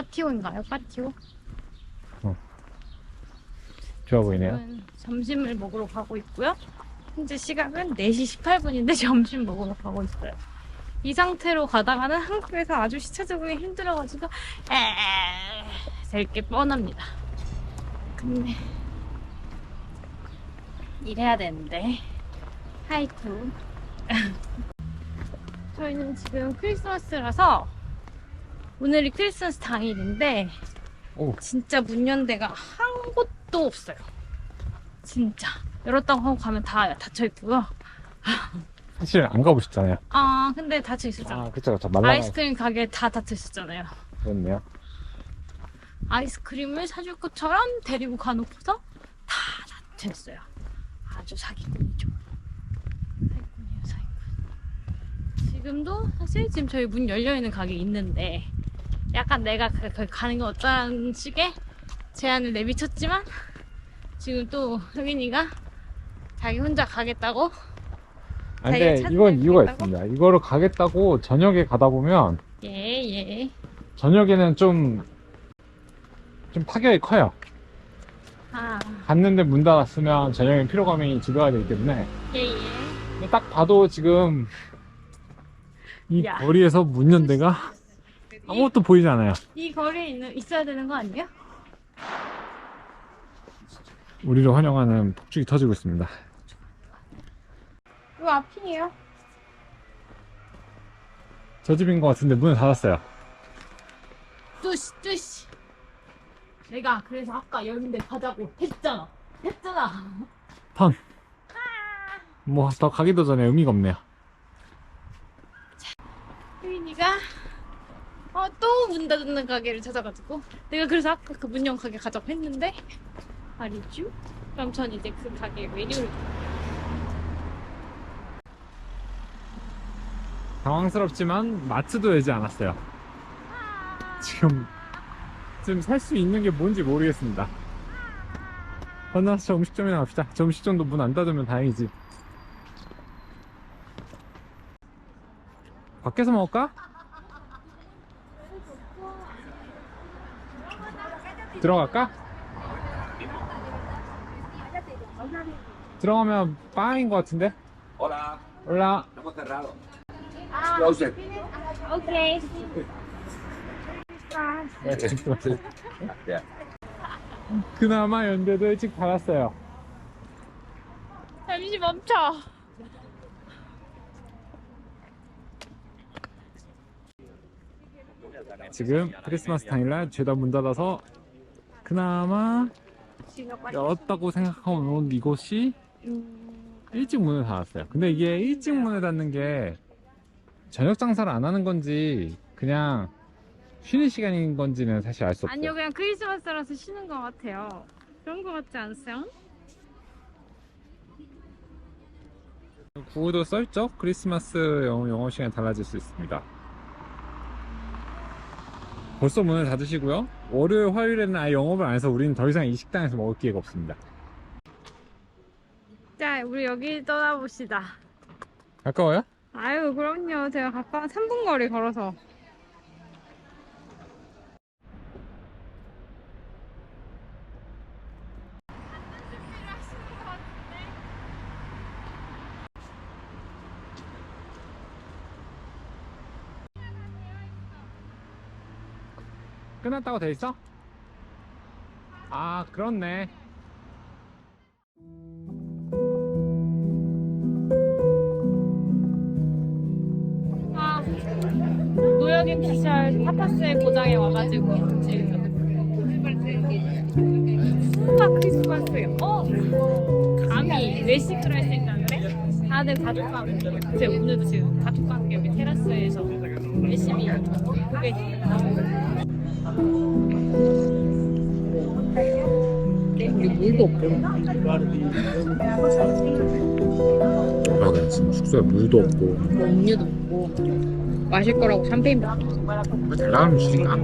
파티오인가요? 파티오? 좋아 보이네요. 점심을 먹으러 가고 있고요. 현재 시각은 4시 18분인데 점심 먹으러 가고 있어요. 이 상태로 가다가는 한국에서 아주 시차 적응이 힘들어가지고 될게 뻔합니다. 근데 일해야 되는데 하이쿠 저희는 지금 크리스마스라서 오늘이 크리스마스 당일인데 오. 진짜 문연 데가 한 곳도 없어요. 진짜 열었다고 하고 가면 다 닫혀 있고요. 사실 안 가보셨잖아요. 아 근데 닫혀 있었잖아요. 아, 그쵸, 그쵸. 말라. 아이스크림 가게 다 닫혀 있었잖아요. 그렇네요. 아이스크림을 사줄 것처럼 데리고 가놓고서 다 닫혀 있어요. 아주 사기꾼이죠. 사기꾼이에요, 사기꾼. 지금도 사실 지금 저희 문 열려 있는 가게 있는데 약간 내가 그- 거기 가는 게 어떠한 식의 제안을 내비쳤지만 지금 또 흑인이가 자기 혼자 가겠다고 아, 자기가 근데 이건 데 이유가 있다고? 있습니다. 이거를 가겠다고 저녁에 가다 보면 예예 저녁에는 좀, 좀 타격이 커요. 아 갔는데 문 닫았으면 저녁엔 피로감이 가야 되기 때문에. 예예 근데 딱 봐도 지금 이 야. 거리에서 문연 데가 아무것도 보이지 않아요. 이 거리에 있는, 있어야 되는 거 아니에요? 우리를 환영하는 폭죽이 터지고 있습니다. 이거 앞이에요. 저 집인 것 같은데 문을 닫았어요. 뚜시 뚜시. 내가 그래서 아까 열는데 가자고 했잖아. 했잖아. 턴. 뭐 더 가기도 전에 의미가 없네요. 혜인이가 어, 또문 닫는 가게를 찾아가지고 내가 그래서 아까 그 문연 가게 가자고 했는데 말이죠. 그럼 전 이제 그 가게 메뉴를 당황스럽지만 마트도 열지 않았어요. 지금 지금 살 수 있는 게 뭔지 모르겠습니다. 건너서 음식점이나 갑시다. 저 음식점도 문 안 닫으면 다행이지. 밖에서 먹을까? 들어갈까? 들어가면 빵인 것 같은데? Hola, 올라. estamos cerrados. 아, Closet. 오케이. Ya. 그나마 연대도 일찍 닫았어요. 잠시 멈춰. 지금 크리스마스 당일날 죄다 문 닫아서 그나마 열었다고 생각하고 온 이곳이 일찍 문을 닫았어요. 근데 이게 일찍 문을 닫는 게 저녁 장사를 안 하는 건지 그냥 쉬는 시간인 건지는 사실 알 수 없어요. 아니요, 그냥 크리스마스라서 쉬는 것 같아요. 그런 것 같지 않으세요? 구호도 써있죠? 크리스마스 영어, 영어 시간이 달라질 수 있습니다. 벌써 문을 닫으시고요. 월요일, 화요일에는 아예 영업을 안 해서 우리는 더 이상 이 식당에서 먹을 기회가 없습니다. 자, 우리 여기 떠나봅시다. 가까워요? 아유, 그럼요. 제가 가까운 3분 거리 걸어서. 끝났다고 돼 있어? 아, 그렇네. 아, 노역인 기절 타파스의 고장에 와가지고 지금 수박 크리스마스요. 어? 감히 외식을 할수 있다는데? 다들 가족과 제 오늘도 지금 가족과 함께 테라스에서 열심히 예 쁘게 물도 없고. 아, 네, 지금 숙소에 물도 없고. 음료도 먹고 마실 거라고 샴페인 먹고 잘 나가면 주니까.